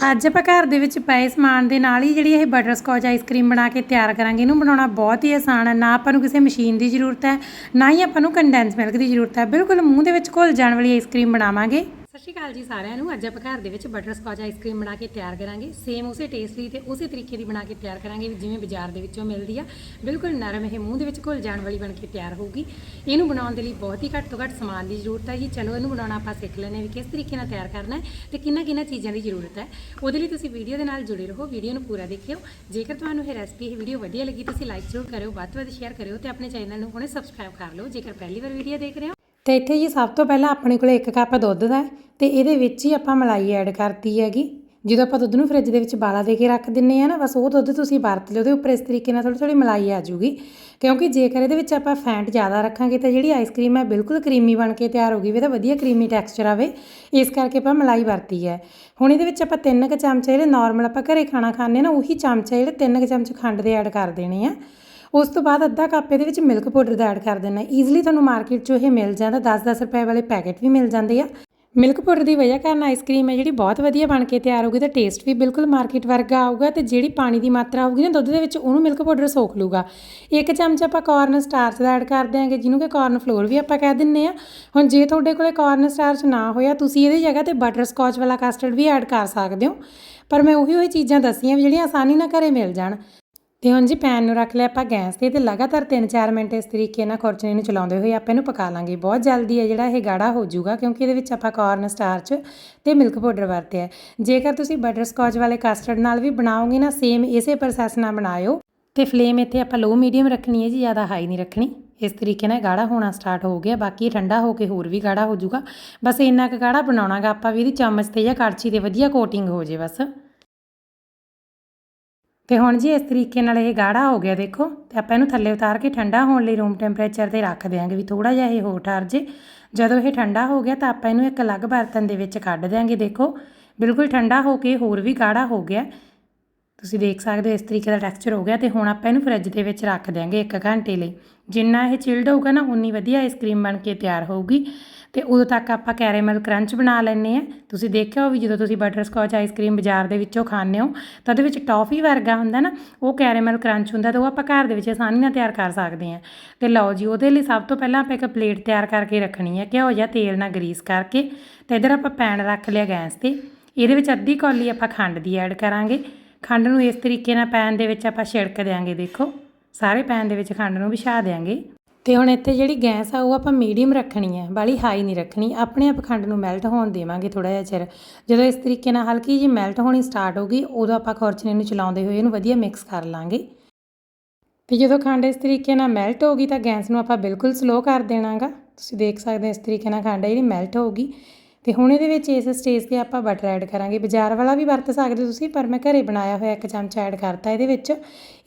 ਅੱਜ ਆਪਾਂ ਘਰ ਦੇ ਵਿੱਚ ਪਏ ਸਮਾਨ ਦੇ ਨਾਲ ਹੀ ਜਿਹੜੀ ਇਹ ਬਟਰ ਸਕੌਚ ਆਈਸਕ੍ਰੀਮ ਬਣਾ ਕੇ ਤਿਆਰ ਕਰਾਂਗੇ। ਇਹਨੂੰ ਬਣਾਉਣਾ ਬਹੁਤ ਹੀ ਆਸਾਨ ਹੈ। ਨਾ ਆਪਾਂ ਨੂੰ ਕਿਸੇ ਮਸ਼ੀਨ ਦੀ ਜ਼ਰੂਰਤ ਹੈ, ਨਾ ਹੀ ਆਪਾਂ ਨੂੰ ਕੰਡੈਂਸ ਮਿਲਕ ਦੀ ਜ਼ਰੂਰਤ ਹੈ। ਬਿਲਕੁਲ ਮੂੰਹ ਦੇ ਵਿੱਚ ਘੁਲ ਜਾਣ ਵਾਲੀ ਆਈਸਕ੍ਰੀਮ ਬਣਾਵਾਂਗੇ। ਸ਼੍ਰੀ ਅਕਾਲ ਜੀ ਸਾਰਿਆਂ ਨੂੰ। ਅੱਜ ਆਪਾਂ ਘਰ ਦੇ ਵਿੱਚ ਬਟਰ ਸਕੌਚ ਆਈਸਕ੍ਰੀਮ ਬਣਾ ਕੇ ਤਿਆਰ ਕਰਾਂਗੇ। ਸੇਮ ਉਸੇ ਟੇਸਟ ਦੀ ਤੇ ਉਸੇ ਤਰੀਕੇ ਦੀ ਬਣਾ ਕੇ ਤਿਆਰ ਕਰਾਂਗੇ ਜਿਵੇਂ ਬਾਜ਼ਾਰ ਦੇ ਵਿੱਚੋਂ ਮਿਲਦੀ ਆ। ਬਿਲਕੁਲ ਨਰਮ ਇਹ ਮੂੰਹ ਦੇ ਵਿੱਚ ਘੁਲ ਜਾਣ ਵਾਲੀ ਬਣ ਕੇ ਤਿਆਰ ਹੋਊਗੀ। ਇਹਨੂੰ ਬਣਾਉਣ ਦੇ ਲਈ ਬਹੁਤ ਹੀ ਘੱਟ ਤੋਂ ਘੱਟ ਸਮਾਨ ਦੀ ਜ਼ਰੂਰਤ ਹੈ ਜੀ। ਚਲੋ ਇਹਨੂੰ ਬਣਾਉਣਾ ਆਪਾਂ ਸਿੱਖ ਲੈਂਦੇ ਹਾਂ ਵੀ ਕਿਸ ਤਰੀਕੇ ਨਾਲ ਤਿਆਰ ਕਰਨਾ ਹੈ ਤੇ ਕਿੰਨਾ ਕਿੰਨਾ ਚੀਜ਼ਾਂ ਦੀ ਜ਼ਰੂਰਤ ਹੈ। ਉਹਦੇ ਲਈ ਤੁਸੀਂ ਵੀਡੀਓ ਦੇ ਨਾਲ ਜੁੜੇ ਰਹੋ। ਵੀਡੀਓ ਨੂੰ ਪੂਰਾ ਦੇਖਿਓ। ਜੇਕਰ ਤੁਹਾਨੂੰ ਇਹ ਰੈਸਪੀ ਇਹ ਵੀਡੀਓ ਵਧੀਆ ਲੱਗੀ, ਤੁਸੀਂ ਲਾਈਕ ਜ਼ਰੂਰ ਕਰਿਓ, ਵੱਧ ਤੋਂ ਵੱਧ ਸ਼ੇਅਰ ਕਰਿਓ ਤੇ ਆਪਣੇ ਚੈਨਲ ਨੂੰ ਹੁਣੇ ਸਬਸਕ੍ਰਾਈਬ ਕਰ ਲਓ। ਜੇਕਰ ਪਹਿਲੀ ਵਾਰ ਵੀਡੀਓ ਦੇਖ ਰਹੇ ਹੋ ਤੇ ਇੱਥੇ ਜੀ ਸਭ ਤੋਂ ਪਹਿਲਾਂ ਆਪਣੇ ਕੋਲ 1 ਕੱਪ ਦੁੱਧ ਦਾ ਹੈ ਤੇ ਇਹਦੇ ਵਿੱਚ ਹੀ ਆਪਾਂ ਮਲਾਈ ਐਡ ਕਰਤੀ ਹੈਗੀ। ਜਦੋਂ ਆਪਾਂ ਦੁੱਧ ਨੂੰ ਫ੍ਰਿਜ ਦੇ ਵਿੱਚ ਬਾਲਾ ਦੇ ਕੇ ਰੱਖ ਦਿੰਨੇ ਆ ਨਾ, ਬਸ ਉਹ ਦੁੱਧ ਤੁਸੀਂ ਵਰਤ ਲਿਓ ਉਹਦੇ ਉੱਪਰ ਇਸ ਤਰੀਕੇ ਨਾਲ ਥੋੜੀ ਥੋੜੀ ਮਲਾਈ ਆ ਜਾਊਗੀ। ਕਿਉਂਕਿ ਜੇਕਰ ਇਹਦੇ ਵਿੱਚ ਆਪਾਂ ਫੈਂਟ ਜ਼ਿਆਦਾ ਰੱਖਾਂਗੇ ਤਾਂ ਜਿਹੜੀ ਆਈਸਕ੍ਰੀਮ ਹੈ ਬਿਲਕੁਲ ਕਰੀਮੀ ਬਣ ਕੇ ਤਿਆਰ ਹੋਗੀ ਵੀ ਇਹਦਾ ਵਧੀਆ ਕਰੀਮੀ ਟੈਕਸਚਰ ਆਵੇ। ਇਸ ਕਰਕੇ ਆਪਾਂ ਮਲਾਈ ਵਰਤੀ ਹੈ। ਹੁਣ ਇਹਦੇ ਵਿੱਚ ਆਪਾਂ ਤਿੰਨ ਕੁ ਚਮਚੇ ਜਿਹੜੇ ਨਾਰਮਲ ਆਪਾਂ ਘਰੇ ਖਾਣਾ ਖਾਂਦੇ ਨਾ, ਉਹੀ ਚਮਚੇ ਜਿਹੜੇ ਤਿੰਨ ਕੁ ਚਮਚ ਖੰਡ ਦੇ ਐਡ ਕਰ ਦੇਣੇ ਆ। ਉਸ ਤੋਂ ਬਾਅਦ ਅੱਧਾ ਕੱਪ ਇਹਦੇ ਵਿੱਚ ਮਿਲਕ ਪਾਊਡਰ ਦਾ ਐਡ ਕਰ ਦੇਣਾ ਈਜ਼ੀਲੀ ਤੁਹਾਨੂੰ ਮਾਰਕੀਟ 'ਚੋਂ ਇਹ ਮਿਲ ਜਾਂਦਾ। 10-10 ਰੁਪਏ ਵਾਲੇ ਪੈਕੇਟ ਵੀ ਮਿਲ ਜਾਂਦੇ ਆ। ਮਿਲਕ ਪਾਊਡਰ ਦੀ ਵਜ੍ਹਾ ਕਾਰਨ ਆਈਸਕ੍ਰੀਮ ਹੈ ਜਿਹੜੀ ਬਹੁਤ ਵਧੀਆ ਬਣ ਕੇ ਤਿਆਰ ਹੋਊਗੀ ਤੇ ਟੇਸਟ ਵੀ ਬਿਲਕੁਲ ਮਾਰਕੀਟ ਵਰਗਾ ਆਊਗਾ ਤੇ ਜਿਹੜੀ ਪਾਣੀ ਦੀ ਮਾਤਰਾ ਆਊਗੀ ਨਾ ਦੁੱਧ ਦੇ ਵਿੱਚ, ਉਹਨੂੰ ਮਿਲਕ ਪਾਊਡਰ ਸੋਖ ਲੂਗਾ ਇੱਕ ਚਮਚ ਆਪਾਂ ਕਾਰਨ ਸਟਾਰਚ ਦਾ ਐਡ ਕਰ ਦਿਆਂਗੇ, ਜਿਹਨੂੰ ਕਿ ਕਾਰਨ ਫਲੋਰ ਵੀ ਆਪਾਂ ਕਹਿ ਦਿੰਨੇ ਆ ਹੁਣ ਜੇ ਤੁਹਾਡੇ ਕੋਲੇ ਕਾਰਨ ਸਟਾਰਚ ਨਾ ਹੋਇਆ, ਤੁਸੀਂ ਇਹਦੀ ਜਗ੍ਹਾ ਤੇ ਬਟਰ ਸਕੌਚ ਵਾਲਾ ਕਸਟਰਡ ਵੀ ਐਡ ਕਰ ਸਕਦੇ ਹੋ। ਪਰ ਮੈਂ ਉਹੀ ਉਹੀ ਚੀਜ਼ਾਂ ਦੱਸੀਆਂ ਵੀ ਜਿਹੜੀਆਂ ਆਸਾਨੀ ਨਾਲ ਘਰੇ ਮਿਲ ਜਾਣ। ਤੇ ਹੁਣ ਜੀ ਪੈਨ ਨੂੰ ਰੱਖ ਲਿਆ ਆਪਾਂ ਗੈਸ ਤੇ ਤੇ ਲਗਾਤਾਰ 3-4 ਮਿੰਟ ਇਸ ਤਰੀਕੇ ਨਾਲ ਖੁਰਚਣੇ ਨੂੰ ਚਲਾਉਂਦੇ ਹੋਏ ਆਪਾਂ ਇਹਨੂੰ ਪਕਾ ਲਾਂਗੇ। ਬਹੁਤ ਜਲਦੀ ਹੈ ਜਿਹੜਾ ਇਹ ਗਾੜਾ ਹੋ ਜਾਊਗਾ, ਕਿਉਂਕਿ ਇਹਦੇ ਵਿੱਚ ਆਪਾਂ ਕਾਰਨ ਸਟਾਰਚ ਤੇ ਮਿਲਕ ਪਾਊਡਰ ਵਰਤਿਆ ਜੇਕਰ ਤੁਸੀਂ ਬਟਰ ਸਕੌਚ ਵਾਲੇ ਕਸਟਰਡ ਨਾਲ ਵੀ ਬਣਾਓਗੇ ਨਾ ਸੇਮ ਇਸੇ ਪ੍ਰੋਸੈਸ ਨਾਲ ਬਣਾਇਓ। ਤੇ ਫਲੇਮ ਇੱਥੇ ਆਪਾਂ ਲੋ ਮੀਡੀਅਮ ਰੱਖਣੀ ਹੈ ਜੀ, ਜ਼ਿਆਦਾ ਹਾਈ ਨਹੀਂ ਰੱਖਣੀ। ਇਸ ਤਰੀਕੇ ਨਾਲ ਗਾੜਾ ਹੋਣਾ ਸਟਾਰਟ ਹੋ ਗਿਆ, ਬਾਕੀ ਠੰਡਾ ਹੋ ਕੇ ਹੋਰ ਵੀ ਗਾੜਾ ਹੋ ਜਾਊਗਾ। ਬਸ ਇੰਨਾ ਕੁ ਗਾੜਾ ਬਣਾਉਣਾਗਾ ਆਪਾਂ ਵੀ ਇਹਦੀ ਚਮਚ ਤੇ ਜਾਂ ਕੜਛੀ ਤੇ ਵਧੀਆ ਕੋਟਿੰਗ ਹੋ ਜੇ ਬਸ। ਤੇ ਹੁਣ ਜੀ ਇਸ ਤਰੀਕੇ ਨਾਲ ਇਹ ਗਾੜਾ ਹੋ ਗਿਆ ਦੇਖੋ, ਤੇ ਆਪਾਂ ਇਹਨੂੰ ਥੱਲੇ ਉਤਾਰ ਕੇ ਠੰਡਾ ਹੋਣ ਲਈ ਰੂਮ ਟੈਂਪਰੇਚਰ ਤੇ ਰੱਖ ਦਿਆਂਗੇ ਵੀ ਥੋੜਾ ਜਿਹਾ ਇਹ ਹੋਰ ਠਾਰ ਜੇ। ਜਦੋਂ ਇਹ ਠੰਡਾ ਹੋ ਗਿਆ ਤਾਂ ਆਪਾਂ ਇਹਨੂੰ ਇੱਕ ਅਲੱਗ ਬਰਤਨ ਦੇ ਵਿੱਚ ਕੱਢ ਦਿਆਂਗੇ ਦੇਖੋ। ਬਿਲਕੁਲ ਠੰਡਾ ਹੋ ਕੇ ਹੋਰ ਵੀ ਗਾੜਾ ਹੋ ਗਿਆ। ਤੁਸੀਂ ਦੇਖ ਸਕਦੇ ਹੋ ਇਸ ਤਰੀਕੇ ਦਾ ਟੈਕਸਚਰ ਹੋ ਗਿਆ ਤੇ ਹੁਣ ਆਪਾਂ ਇਹਨੂੰ ਫ੍ਰਿਜ ਦੇ ਵਿੱਚ ਰੱਖ ਦਿਆਂਗੇ 1 ਘੰਟੇ ਲਈ। ਜਿੰਨਾ ਇਹ ਚਿਲਡ ਹੋਊਗਾ ਨਾ, ਉਨੀ ਵਧੀਆ ਆਈਸਕ੍ਰੀਮ ਬਣ ਕੇ ਤਿਆਰ ਹੋਊਗੀ। ਤੇ ਉਦੋਂ ਤੱਕ ਆਪਾਂ ਕੈਰੇਮਲ ਕਰੰਚ ਬਣਾ ਲੈਣੇ ਆ ਤੁਸੀਂ ਦੇਖਿਆ ਹੋ ਵੀ ਜਦੋਂ ਤੁਸੀਂ ਬਟਰ ਸਕੌਚ ਆਈਸਕ੍ਰੀਮ ਬਾਜ਼ਾਰ ਦੇ ਵਿੱਚੋਂ ਖਾਂਦੇ ਹੋ, ਤਾਂ ਉਹਦੇ ਵਿੱਚ ਟੌਫੀ ਵਰਗਾ ਹੁੰਦਾ ਨਾ, ਉਹ ਕੈਰੇਮਲ ਕਰੰਚ ਹੁੰਦਾ ਤਾਂ ਉਹ ਆਪਾਂ ਘਰ ਦੇ ਵਿੱਚ ਆਸਾਨੀ ਨਾਲ ਤਿਆਰ ਕਰ ਸਕਦੇ ਆ ਤੇ ਲਓ ਜੀ, ਉਹਦੇ ਲਈ ਸਭ ਤੋਂ ਪਹਿਲਾਂ ਆਪਾਂ ਇੱਕ ਪਲੇਟ ਤਿਆਰ ਕਰਕੇ ਰੱਖਣੀ ਹੈ। ਘਿਓ ਜਾਂ ਤੇਲ ਨਾਲ ਗਰੀਸ ਕਰਕੇ ਤੇ ਇਧਰ ਆਪਾਂ ਪੈਨ ਰੱਖ ਲਿਆ ਗੈਸ ਤੇ। ਇਹਦੇ ਵਿੱਚ ਅੱਧੀ ਕੌਲੀ ਆਪਾਂ ਖੰਡ ਦੀ ਐਡ ਕਰਾਂਗੇ। ਖੰਡ ਨੂੰ ਇਸ ਤਰੀਕੇ ਨਾਲ ਪੈਨ ਦੇ ਵਿੱਚ ਆਪਾਂ ਛਿੜਕ ਦਿਆਂਗੇ, ਦੇਖੋ। ਸਾਰੇ ਪੈਨ ਦੇ ਵਿੱਚ ਖੰਡ ਨੂੰ ਵਿਛਾ ਦਿਆਂਗੇ। ਤੇ ਹੁਣ ਇੱਥੇ ਜਿਹੜੀ ਗੈਸ ਆ, ਉਹ ਆਪਾਂ ਮੀਡੀਅਮ ਰੱਖਣੀ ਹੈ ਬਾਲੀ ਹਾਈ ਨਹੀਂ ਰੱਖਣੀ। ਆਪਣੇ ਆਪ ਖੰਡ ਨੂੰ ਮੈਲਟ ਹੋਣ ਦੇਵਾਂਗੇ ਥੋੜਾ ਜਿਹਾ ਚਿਰ। ਜਦੋਂ ਇਸ ਤਰੀਕੇ ਨਾਲ ਹਲਕੀ ਜਿਹੀ ਮੈਲਟ ਹੋਣੀ ਸਟਾਰਟ ਹੋ ਗਈ, ਉਦੋਂ ਆਪਾਂ ਖੁਰਚਣੇ ਨੂੰ ਚਲਾਉਂਦੇ ਹੋਏ ਇਹਨੂੰ ਵਧੀਆ ਮਿਕਸ ਕਰ ਲਾਂਗੇ। ਤੇ ਜਦੋਂ ਖੰਡ ਇਸ ਤਰੀਕੇ ਨਾਲ ਮੈਲਟ ਹੋ ਗਈ, ਤਾਂ ਗੈਸ ਨੂੰ ਆਪਾਂ ਬਿਲਕੁਲ ਸਲੋ ਕਰ ਦੇਣਾਗਾ। ਤੁਸੀਂ ਦੇਖ ਸਕਦੇ ਹੋ ਇਸ ਤਰੀਕੇ ਨਾਲ ਖੰਡ ਜਿਹੜੀ ਮੈਲਟ ਹੋ ਗਈ। ਤੇ ਹੁਣ ਇਹਦੇ ਵਿੱਚ ਇਸ ਸਟੇਜ ਤੇ ਆਪਾਂ ਬਟਰ ਐਡ ਕਰਾਂਗੇ। ਬਾਜ਼ਾਰ ਵਾਲਾ ਵੀ ਵਰਤ ਸਕਦੇ ਤੁਸੀਂ, ਪਰ ਮੈਂ ਘਰੇ ਬਣਾਇਆ ਹੋਇਆ ਇੱਕ ਚਮਚਾ ਐਡ ਕਰਤਾ ਇਹਦੇ ਵਿੱਚ।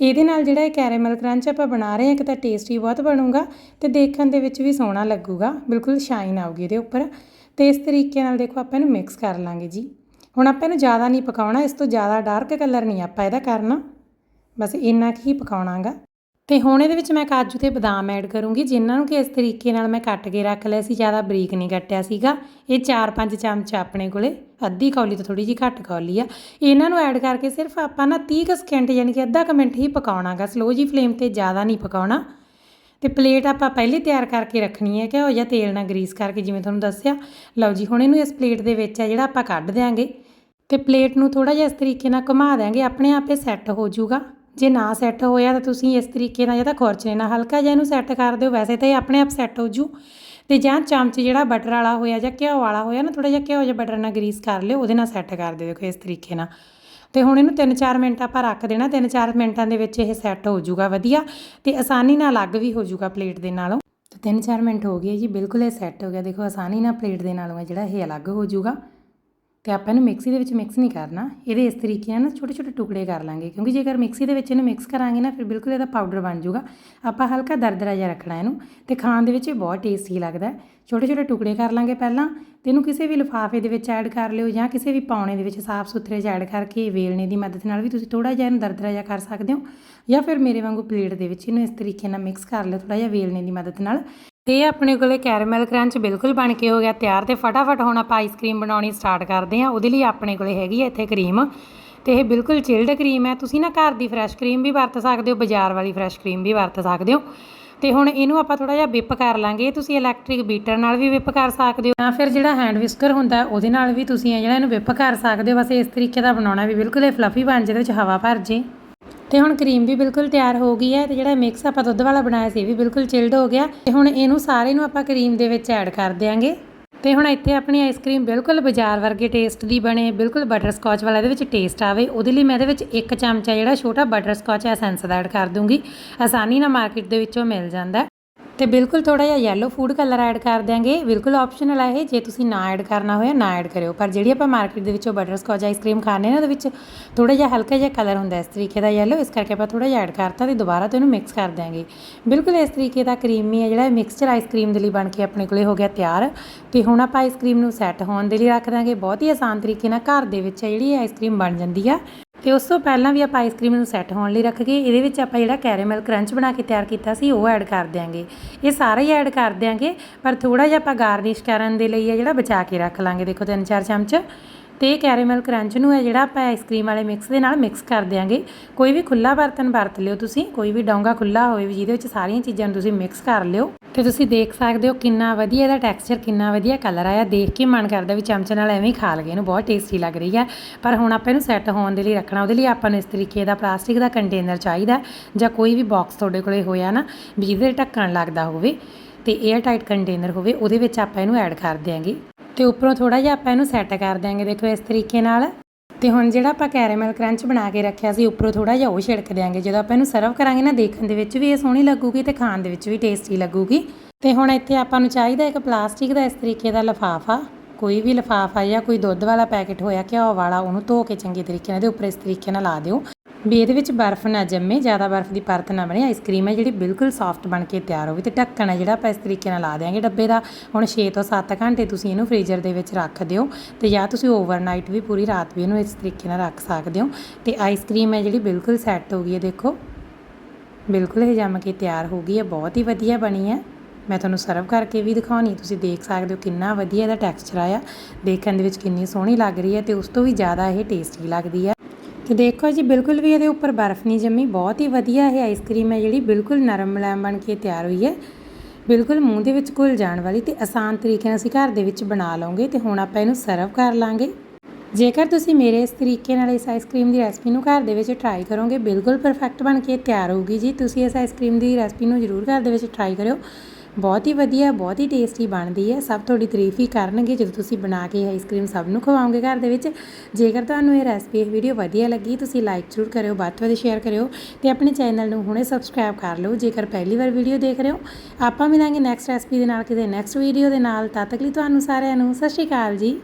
ਇਹਦੇ ਨਾਲ ਜਿਹੜਾ ਇਹ ਕੈਰੇਮਲ ਕਰੰਚ ਆਪਾਂ ਬਣਾ ਰਹੇ ਹਾਂ, ਇੱਕ ਤਾਂ ਟੇਸਟੀ ਬਹੁਤ ਬਣੂਗਾ ਤੇ ਦੇਖਣ ਦੇ ਵਿੱਚ ਵੀ ਸੋਹਣਾ ਲੱਗੂਗਾ। ਬਿਲਕੁਲ ਸ਼ਾਈਨ ਆਊਗੀ ਇਹਦੇ ਉੱਪਰ। ਤੇ ਇਸ ਤਰੀਕੇ ਨਾਲ ਦੇਖੋ ਆਪਾਂ ਇਹਨੂੰ ਮਿਕਸ ਕਰ ਲਾਂਗੇ ਜੀ। ਹੁਣ ਆਪਾਂ ਇਹਨੂੰ ਜ਼ਿਆਦਾ ਨਹੀਂ ਪਕਾਉਣਾ, ਇਸ ਤੋਂ ਜ਼ਿਆਦਾ ਡਾਰਕ ਕਲਰ ਨਹੀਂ ਆਪਾਂ ਇਹਦਾ ਕਰਨਾ। ਬਸ ਇੰਨਾ ਕੁ ਹੀ ਪਕਾਉਣਾਗਾ। ਤੇ ਹੁਣ ਇਹਦੇ ਵਿੱਚ ਮੈਂ ਕਾਜੂ ਤੇ ਬਦਾਮ ਐਡ ਕਰੂੰਗੀ, ਜਿਨ੍ਹਾਂ ਨੂੰ ਕਿ ਇਸ ਤਰੀਕੇ ਨਾਲ ਮੈਂ ਕੱਟ ਕੇ ਰੱਖ ਲਿਆ ਸੀ, ਜ਼ਿਆਦਾ ਬਰੀਕ ਨਹੀਂ ਕੱਟਿਆ ਸੀਗਾ। ਇਹ 4-5 ਚਮਚ ਆਪਣੇ ਕੋਲੇ, ਅੱਧੀ ਕੌਲੀ ਤੋਂ ਥੋੜੀ ਜਿਹੀ ਘੱਟ ਕੌਲੀ ਆ। ਇਹਨਾਂ ਨੂੰ ਐਡ ਕਰਕੇ ਸਿਰਫ ਆਪਾਂ ਨਾ 30 ਕੁ ਸਕਿੰਟ ਯਾਨੀ ਕਿ ਅੱਧਾ ਕੁ ਮਿੰਟ ਹੀ ਪਕਾਉਣਾਗਾ ਸਲੋ ਜੀ ਫਲੇਮ ਤੇ ਜ਼ਿਆਦਾ ਨਹੀਂ ਪਕਾਉਣਾ। ਤੇ ਪਲੇਟ ਆਪਾਂ ਪਹਿਲੇ ਤਿਆਰ ਕਰਕੇ ਰੱਖਣੀ ਹੈ ਕਿ ਉਹ ਜਾਂ ਤੇਲ ਨਾਲ ਗਰੀਸ ਕਰਕੇ, ਜਿਵੇਂ ਤੁਹਾਨੂੰ ਦੱਸਿਆ। ਲਓ ਜੀ, ਹੁਣ ਇਹਨੂੰ ਇਸ ਪਲੇਟ ਦੇ ਵਿੱਚ ਆ ਜਿਹੜਾ ਆਪਾਂ ਕੱਢ ਦਿਆਂਗੇ। ਤੇ ਪਲੇਟ ਨੂੰ ਥੋੜਾ ਜਿਹਾ ਇਸ ਤਰੀਕੇ ਨਾਲ ਘੁਮਾ ਦਿਆਂਗੇ, ਆਪਣੇ ਆਪ ਇਹ ਸੈੱਟ ਹੋ ਜਾਊਗਾ। ਜੇ ਨਾ ਸੈੱਟ ਹੋਇਆ ਤਾਂ ਤੁਸੀਂ ਇਸ ਤਰੀਕੇ ਨਾਲ ਜਿਹੜਾ ਖੁਰਚਣੇ ਨਾਲ ਹਲਕਾ ਜਿਹਾ ਇਹਨੂੰ ਸੈੱਟ ਕਰ ਦਿਓ। ਵੈਸੇ ਤਾਂ ਇਹ ਆਪਣੇ ਆਪ ਸੈੱਟ ਹੋ ਜੂ। ਤੇ ਜਾਂ ਚਮਚ ਜਿਹੜਾ ਬਟਰ ਵਾਲਾ ਹੋਇਆ ਜਾਂ ਘਿਓ ਵਾਲਾ ਹੋਇਆ ਨਾ ਥੋੜਾ ਜਿਹਾ ਘਿਓ ਜਾਂ ਬਟਰ ਨਾਲ ਗਰੀਸ ਕਰ ਲਿਓ, ਉਹਦੇ ਨਾਲ ਸੈੱਟ ਕਰ ਦਿਓ ਦੇਖੋ ਇਸ ਤਰੀਕੇ ਨਾਲ। ਤੇ ਹੁਣ ਇਹਨੂੰ 3-4 ਮਿੰਟ ਆਪਾਂ ਰੱਖ ਦੇਣਾ 3-4 ਮਿੰਟਾਂ ਦੇ ਵਿੱਚ ਇਹ ਸੈੱਟ ਹੋ ਜਾਊਗਾ ਵਧੀਆ ਤੇ ਆਸਾਨੀ ਨਾਲ ਅਲੱਗ ਵੀ ਹੋ ਜਾਊਗਾ ਪਲੇਟ ਦੇ ਨਾਲੋਂ। ਤੇ 3-4 ਮਿੰਟ ਹੋ ਗਏ ਜੀ, ਬਿਲਕੁਲ ਇਹ ਸੈੱਟ ਹੋ ਗਿਆ। ਦੇਖੋ ਆਸਾਨੀ ਨਾਲ ਪਲੇਟ ਦੇ ਨਾਲੋਂ ਹੈ ਜਿਹੜਾ, ਇਹ ਅਲੱਗ ਹੋ ਜਾਊਗਾ ਤੇ ਆਪਾਂ ਇਹਨੂੰ ਮਿਕਸੀ ਦੇ ਵਿੱਚ ਮਿਕਸ ਨਹੀਂ ਕਰਨਾ, ਇਹਦੇ ਇਸ ਤਰੀਕੇ ਨਾਲ ਛੋਟੇ ਛੋਟੇ ਟੁਕੜੇ ਕਰ ਲਾਂਗੇ, ਕਿਉਂਕਿ ਜੇਕਰ ਮਿਕਸੀ ਦੇ ਵਿੱਚ ਇਹਨੂੰ ਮਿਕਸ ਕਰਾਂਗੇ ਨਾ, ਫਿਰ ਬਿਲਕੁਲ ਇਹਦਾ ਪਾਊਡਰ ਬਣ ਜਾਊਗਾ। ਆਪਾਂ ਹਲਕਾ ਦਰਦਰਾ ਜਿਹਾ ਰੱਖਣਾ ਇਹਨੂੰ ਤੇ ਖਾਣ ਦੇ ਵਿੱਚ ਇਹ ਬਹੁਤ ਟੇਸਟੀ ਲੱਗਦਾ ਛੋਟੇ ਛੋਟੇ ਟੁਕੜੇ ਕਰ ਲਾਂਗੇ ਪਹਿਲਾਂ ਤੇ ਇਹਨੂੰ ਕਿਸੇ ਵੀ ਲਿਫਾਫੇ ਦੇ ਵਿੱਚ ਐਡ ਕਰ ਲਿਓ ਜਾਂ ਕਿਸੇ ਵੀ ਪਾਉਣੇ ਦੇ ਵਿੱਚ ਸਾਫ਼ ਸੁਥਰੇ 'ਚ ਐਡ ਕਰਕੇ ਵੇਲਣੇ ਦੀ ਮਦਦ ਨਾਲ ਵੀ ਤੁਸੀਂ ਥੋੜਾ ਜਿਹਾ ਇਹਨੂੰ ਦਰਦਰਾ ਜਿਹਾ ਕਰ ਸਕਦੇ ਹੋ। ਜਾਂ ਫਿਰ ਮੇਰੇ ਵਾਂਗੂ ਪਲੇਟ ਦੇ ਵਿੱਚ ਇਹਨੂੰ ਇਸ ਤਰੀਕੇ ਨਾਲ ਮਿਕਸ ਕਰ ਲਿਓ ਥੋੜਾ ਜਿਹਾ ਵੇਲਣੇ ਦੀ ਮਦਦ ਨਾਲ। ਤੇ ਆਪਣੇ ਕੋਲੇ ਕੈਰਮਲ ਕਰੰਚ ਬਿਲਕੁਲ ਬਣ ਕੇ ਹੋ ਗਿਆ ਤਿਆਰ ਤੇ ਫਟਾਫਟ ਹੁਣ ਆਪਾਂ ਆਈਸਕ੍ਰੀਮ ਬਣਾਉਣੀ ਸਟਾਰਟ ਕਰਦੇ ਹਾਂ। ਉਹਦੇ ਲਈ ਆਪਣੇ ਕੋਲੇ ਹੈਗੀ ਹੈ ਇੱਥੇ ਕਰੀਮ ਤੇ ਇਹ ਬਿਲਕੁਲ ਚਿਲਡ ਕਰੀਮ ਹੈ। ਤੁਸੀਂ ਨਾ ਘਰ ਦੀ ਫਰੈਸ਼ ਕਰੀਮ ਵੀ ਵਰਤ ਸਕਦੇ ਹੋ, ਬਾਜ਼ਾਰ ਵਾਲੀ ਫਰੈਸ਼ ਕਰੀਮ ਵੀ ਵਰਤ ਸਕਦੇ ਹੋ। ਤੇ ਹੁਣ ਇਹਨੂੰ ਆਪਾਂ ਥੋੜਾ ਜਿਹਾ ਵਿਪ ਕਰ ਲਾਂਗੇ। ਤੁਸੀਂ ਇਲੈਕਟ੍ਰਿਕ ਬੀਟਰ ਨਾਲ ਵੀ ਵਿਪ ਕਰ ਸਕਦੇ ਹੋ। ਜਾਂ ਫਿਰ ਜਿਹੜਾ ਹੈਂਡ ਵਿਸਕਰ ਹੁੰਦਾ, ਉਹਦੇ ਨਾਲ ਵੀ ਤੁਸੀਂ ਇਹ ਜਿਹੜਾ ਇਹਨੂੰ ਵਿਪ ਕਰ ਸਕਦੇ ਹੋ। ਬਸ ਇਸ ਤਰੀਕੇ ਦਾ ਬਣਾਉਣਾ ਵੀ ਬਿਲਕੁਲ ਇਹ ਫਲਫੀ ਬਣ ਜਿਹਦੇ ਵਿੱਚ ਹਵਾ ਭਰ ਜੇ ਤੇ ਹੁਣ ਕਰੀਮ ਵੀ ਬਿਲਕੁਲ ਤਿਆਰ ਹੋ ਗਈ ਹੈ ਤੇ ਜਿਹੜਾ ਮਿਕਸ ਆਪਾਂ ਦੁੱਧ ਵਾਲਾ ਬਣਾਇਆ ਸੀ ਇਹ ਵੀ ਬਿਲਕੁਲ ਚਿਲਡ ਹੋ ਗਿਆ ਤੇ ਹੁਣ ਇਹਨੂੰ ਸਾਰੇ ਨੂੰ ਆਪਾਂ ਕਰੀਮ ਦੇ ਵਿੱਚ ਐਡ ਕਰ ਦਿਆਂਗੇ। ਤੇ ਹੁਣ ਇੱਥੇ ਆਪਣੀ ਆਈਸਕ੍ਰੀਮ ਬਿਲਕੁਲ ਬਾਜ਼ਾਰ ਵਰਗੇ ਟੇਸਟ ਦੀ ਬਣੇ, ਬਿਲਕੁਲ ਬਟਰ ਸਕੌਚ ਵਾਲਾ ਇਹਦੇ ਵਿੱਚ ਟੇਸਟ ਆਵੇ, ਉਹਦੇ ਲਈ ਮੈਂ ਇਹਦੇ ਵਿੱਚ ਇੱਕ ਚਮਚਾ ਜਿਹੜਾ ਛੋਟਾ ਬਟਰ ਸਕੌਚ ਐਸੈਂਸ ਦਾ ਐਡ ਕਰ ਦੂੰਗੀ। ਆਸਾਨੀ ਨਾਲ ਮਾਰਕੀਟ ਦੇ ਵਿੱਚੋਂ ਮਿਲ ਜਾਂਦਾ। ਤੇ ਬਿਲਕੁਲ ਥੋੜਾ ਜਿਹਾ ਯੈਲੋ ਫੂਡ ਕਲਰ ਐਡ ਕਰ ਦਿਆਂਗੇ। ਬਿਲਕੁਲ ਆਪਸ਼ਨਲ ਹੈ ਇਹ, ਜੇ ਤੁਸੀਂ ਨਾ ਐਡ ਕਰਨਾ ਹੋਇਆ, ਨਾ ਐਡ ਕਰਿਓ। ਪਰ ਜਿਹੜੀ ਆਪਾਂ ਮਾਰਕੀਟ ਦੇ ਵਿੱਚੋਂ ਬਟਰ ਸਕੌਚ ਆਈਸਕ੍ਰੀਮ ਖਾਣੇ ਨਾ, ਉਹਦੇ ਵਿੱਚ ਥੋੜਾ ਜਿਹਾ ਹਲਕਾ ਜਿਹਾ ਕਲਰ ਹੁੰਦਾ ਇਸ ਤਰੀਕੇ ਦਾ ਯੈਲੋ ਇਸ ਕਰਕੇ ਆਪਾਂ ਥੋੜਾ ਜਿਹਾ ਐਡ ਕਰਤਾ ਤੇ ਦੁਬਾਰਾ ਤੋਂ ਇਹਨੂੰ ਮਿਕਸ ਕਰ ਦਿਆਂਗੇ। ਬਿਲਕੁਲ ਇਸ ਤਰੀਕੇ ਦਾ ਕਰੀਮੀ ਹੈ ਜਿਹੜਾ ਮਿਕਸਚਰ ਆਈਸਕ੍ਰੀਮ ਦੇ ਲਈ ਬਣ ਕੇ ਆਪਣੇ ਕੋਲੇ ਹੋ ਗਿਆ ਤਿਆਰ। ਤੇ ਹੁਣ ਆਪਾਂ ਆਈਸਕ੍ਰੀਮ ਨੂੰ ਸੈੱਟ ਹੋਣ ਦੇ ਲਈ ਰੱਖ ਦਾਂਗੇ ਬਹੁਤ ਹੀ ਆਸਾਨ ਤਰੀਕੇ ਨਾਲ ਘਰ ਦੇ ਵਿੱਚ ਜਿਹੜੀ ਆਈਸਕ੍ਰੀਮ ਬਣ ਜਾਂਦੀ ਆ। ਤੇ ਉਸ ਤੋਂ ਪਹਿਲਾਂ ਵੀ ਆਪਾਂ ਆਈਸਕ੍ਰੀਮ ਨੂੰ ਸੈੱਟ ਹੋਣ ਲਈ ਰੱਖ ਕੇ ਇਹਦੇ ਵਿੱਚ ਆਪਾਂ ਜਿਹੜਾ ਕੈਰੇਮਲ ਕਰੰਚ ਬਣਾ ਕੇ ਤਿਆਰ ਕੀਤਾ ਸੀ, ਉਹ ਐਡ ਕਰ ਦਿਆਂਗੇ। ਇਹ ਸਾਰਾ ਹੀ ਐਡ ਕਰ ਦਿਆਂਗੇ, ਪਰ ਥੋੜਾ ਜਿਹਾ ਆਪਾਂ ਗਾਰਨਿਸ਼ ਕਰਨ ਦੇ ਲਈ ਹੈ ਜਿਹੜਾ ਬਚਾ ਕੇ ਰੱਖ ਲਾਂਗੇ। ਦੇਖੋ ਤਿੰਨ ਚਾਰ ਚਮਚ। ਤੇ ਕੈਰੇਮਲ ਕਰੰਚ ਨੂੰ ਹੈ ਜਿਹੜਾ ਆਪਾਂ ਆਈਸਕ੍ਰੀਮ ਵਾਲੇ ਮਿਕਸ ਦੇ ਨਾਲ ਮਿਕਸ ਕਰ ਦਿਆਂਗੇ। ਕੋਈ ਵੀ ਖੁੱਲਾ ਬਰਤਨ ਵਰਤ ਲਿਓ ਤੁਸੀਂ, ਕੋਈ ਵੀ ਡੋਂਗਾ ਖੁੱਲਾ ਹੋਵੇ ਵੀ ਜਿਹਦੇ ਵਿੱਚ ਸਾਰੀਆਂ ਚੀਜ਼ਾਂ ਨੂੰ ਤੁਸੀਂ ਮਿਕਸ ਕਰ ਲਿਓ। ਤੇ ਤੁਸੀਂ ਦੇਖ ਸਕਦੇ ਹੋ ਕਿੰਨਾ ਵਧੀਆ ਇਹਦਾ ਟੈਕਸਚਰ ਕਿੰਨਾ ਵਧੀਆ ਕਲਰ ਆਇਆ। ਦੇਖ ਕੇ ਮਨ ਕਰਦਾ ਵੀ ਚਮਚ ਨਾਲ ਐਵੇਂ ਹੀ ਖਾ ਲਈਏ ਇਹਨੂੰ ਬਹੁਤ ਟੇਸਟੀ ਲੱਗ ਰਹੀ ਹੈ। ਪਰ ਹੁਣ ਆਪਾਂ ਇਹਨੂੰ ਸੈੱਟ ਹੋਣ ਦੇ ਲਈ ਰੱਖਣਾ, ਉਹਦੇ ਲਈ ਆਪਾਂ ਨੂੰ ਇਸ ਤਰੀਕੇ ਦਾ ਪਲਾਸਟਿਕ ਦਾ ਕੰਟੇਨਰ ਚਾਹੀਦਾ ਜਾਂ ਕੋਈ ਵੀ ਬਾਕਸ ਤੁਹਾਡੇ ਕੋਲੇ ਹੋਇਆ ਨਾ ਵੀ ਜਿਹਦੇ ਤੇ ਢੱਕਣ ਲੱਗਦਾ ਹੋਵੇ ਤੇ 에ਅਰ ਟਾਈਟ ਕੰਟੇਨਰ ਹੋਵੇ, ਉਹਦੇ ਵਿੱਚ ਆਪਾਂ ਇਹਨੂੰ ਐਡ ਕਰ ਦਿਆਂਗੇ। ਤੇ ਉੱਪਰੋਂ ਥੋੜਾ ਜਿਹਾ ਆਪਾਂ ਇਹਨੂੰ ਸੈੱਟ ਕਰ ਦਿਆਂਗੇ, ਦੇਖੋ ਇਸ ਤਰੀਕੇ ਨਾਲ। ਤੇ ਹੁਣ ਜਿਹੜਾ ਆਪਾਂ ਕੈਰੇਮਲ ਕਰੰਚ ਬਣਾ ਕੇ ਰੱਖਿਆ ਸੀ, ਉੱਪਰੋਂ ਥੋੜਾ ਜਿਹਾ ਉਹ ਛਿੜਕ ਦਿਆਂਗੇ। ਜਦੋਂ ਆਪਾਂ ਇਹਨੂੰ ਸਰਵ ਕਰਾਂਗੇ ਨਾ, ਦੇਖਣ ਦੇ ਵਿੱਚ ਵੀ ਇਹ ਸੋਹਣੀ ਲੱਗੂਗੀ ਤੇ ਖਾਣ ਦੇ ਵਿੱਚ ਵੀ ਟੇਸਟੀ ਲੱਗੂਗੀ। ਤੇ ਹੁਣ ਇੱਥੇ ਆਪਾਂ ਨੂੰ ਚਾਹੀਦਾ ਇੱਕ ਪਲਾਸਟਿਕ ਦਾ ਇਸ ਤਰੀਕੇ ਦਾ ਲਿਫਾਫਾ। ਕੋਈ ਵੀ ਲਿਫਾਫਾ ਜਾਂ ਕੋਈ ਦੁੱਧ ਵਾਲਾ ਪੈਕੇਟ ਹੋਇਆ, ਘਿਓ ਵਾਲਾ, ਉਹਨੂੰ ਧੋ ਕੇ ਚੰਗੇ ਤਰੀਕੇ ਨਾਲ ਇਹਦੇ ਉੱਪਰ ਇਸ ਤਰੀਕੇ ਨਾਲ ਲਾ ਦਿਓ। ਵੀ ਇਹਦੇ ਵਿੱਚ ਬਰਫ਼ ਨਾ ਜੰਮੇ, ਜ਼ਿਆਦਾ ਬਰਫ਼ ਦੀ ਪਰਤ ਨਾ ਬਣੇ। ਆਈਸਕ੍ਰੀਮ ਹੈ ਜਿਹੜੀ ਬਿਲਕੁਲ ਸੌਫਟ ਬਣ ਕੇ ਤਿਆਰ ਹੋਵੇ ਤੇ ਢੱਕਣ ਹੈ ਜਿਹੜਾ ਆਪਾਂ ਇਸ ਤਰੀਕੇ ਨਾਲ ਲਾ ਦਿਆਂਗੇ ਡੱਬੇ ਦਾ। ਹੁਣ 6 ਤੋਂ 7 ਘੰਟੇ ਤੁਸੀਂ ਇਹਨੂੰ ਫ੍ਰੀਜ਼ਰ ਦੇ ਵਿੱਚ ਰੱਖ ਦਿਓ ਤੇ ਜਾਂ ਤੁਸੀਂ ਓਵਰਨਾਈਟ ਵੀ ਪੂਰੀ ਰਾਤ ਵੀ ਇਹਨੂੰ ਇਸ ਤਰੀਕੇ ਨਾਲ ਰੱਖ ਸਕਦੇ ਹੋ। ਤੇ ਆਈਸਕ੍ਰੀਮ ਹੈ ਜਿਹੜੀ ਬਿਲਕੁਲ ਸੈੱਟ ਹੋ ਗਈ ਹੈ, ਦੇਖੋ। ਬਿਲਕੁਲ ਇਹ ਜੰਮ ਕੇ ਤਿਆਰ ਹੋ ਗਈ ਹੈ, ਬਹੁਤ ਹੀ ਵਧੀਆ ਬਣੀ ਹੈ। ਮੈਂ ਤੁਹਾਨੂੰ ਸਰਵ ਕਰਕੇ ਵੀ ਦਿਖਾਉਣੀ, ਤੁਸੀਂ ਦੇਖ ਸਕਦੇ ਹੋ ਕਿੰਨਾ ਵਧੀਆ ਇਹਦਾ ਟੈਕਸਚਰ ਆਇਆ। ਦੇਖਣ ਦੇ ਵਿੱਚ ਕਿੰਨੀ ਸੋਹਣੀ ਲੱਗ ਰਹੀ ਹੈ ਤੇ ਉਸ ਤੋਂ ਵੀ ਜ਼ਿਆਦਾ ਇਹ ਟੇਸਟੀ ਲੱਗਦੀ ਹੈ। ਤੇ ਦੇਖੋ ਜੀ, ਬਿਲਕੁਲ ਵੀ ਇਹਦੇ ਉੱਪਰ ਬਰਫ਼ ਨਹੀਂ ਜੰਮੀ। ਬਹੁਤ ਹੀ ਵਧੀਆ ਇਹ ਆਈਸਕ੍ਰੀਮ ਹੈ ਜਿਹੜੀ ਬਿਲਕੁਲ ਨਰਮ ਮੁਲਾਇਮ ਬਣ ਕੇ ਤਿਆਰ ਹੋਈ ਹੈ। ਬਿਲਕੁਲ ਮੂੰਹ ਦੇ ਵਿੱਚ ਘੁਲ ਜਾਣ ਵਾਲੀ ਤੇ ਆਸਾਨ ਤਰੀਕੇ ਨਾਲ ਅਸੀਂ ਘਰ ਦੇ ਵਿੱਚ ਬਣਾ ਲਵਾਂਗੇ ਤੇ ਹੁਣ ਆਪਾਂ ਇਹਨੂੰ ਸਰਵ ਕਰ ਲਾਂਗੇ। ਜੇਕਰ ਤੁਸੀਂ ਮੇਰੇ ਇਸ ਤਰੀਕੇ ਨਾਲ ਇਸ ਆਈਸਕ੍ਰੀਮ ਦੀ ਰੈਸਪੀ ਨੂੰ ਘਰ ਦੇ ਵਿੱਚ ਟਰਾਈ ਕਰੋਗੇ, ਬਿਲਕੁਲ ਪਰਫੈਕਟ ਬਣ ਕੇ ਤਿਆਰ ਹੋਊਗੀ ਜੀ। ਤੁਸੀਂ ਇਸ ਆਈਸਕ੍ਰੀਮ ਦੀ ਰੈਸਪੀ ਨੂੰ ਜ਼ਰੂਰ ਘਰ ਦੇ ਵਿੱਚ ਟਰਾਈ ਕਰਿਓ। ਬਹੁਤ ਹੀ ਵਧੀਆ, ਬਹੁਤ ਹੀ ਟੇਸਟੀ ਬਣਦੀ ਹੈ। ਸਭ ਤੁਹਾਡੀ ਤਾਰੀਫ ਹੀ ਕਰਨਗੇ ਜਦੋਂ ਤੁਸੀਂ ਬਣਾ ਕੇ ਆਈਸਕ੍ਰੀਮ ਸਭ ਨੂੰ ਖਵਾਓਗੇ ਘਰ ਦੇ ਵਿੱਚ। ਜੇਕਰ ਤੁਹਾਨੂੰ ਇਹ ਰੈਸਪੀ ਇਹ ਵੀਡੀਓ ਵਧੀਆ ਲੱਗੀ, ਤੁਸੀਂ ਲਾਈਕ ਜ਼ਰੂਰ ਕਰਿਓ, ਵੱਧ ਤੋਂ ਵੱਧ ਸ਼ੇਅਰ ਕਰਿਓ ਤੇ ਆਪਣੇ ਚੈਨਲ ਨੂੰ ਹੁਣੇ ਸਬਸਕ੍ਰਾਈਬ ਕਰ ਲਓ। ਜੇਕਰ ਪਹਿਲੀ ਵਾਰ ਵੀਡੀਓ ਦੇਖ ਰਹੇ ਹੋ, ਆਪਾਂ ਮਿਲਾਂਗੇ ਨੈਕਸਟ ਰੈਸਪੀ ਦੇ ਨਾਲ ਕਿਤੇ ਨੈਕਸਟ ਵੀਡੀਓ ਦੇ ਨਾਲ। ਤਦ ਤੱਕ ਲਈ ਤੁਹਾਨੂੰ ਸਾਰਿਆਂ ਨੂੰ ਸਤਿ ਸ਼੍ਰੀ ਅਕਾਲ ਜੀ।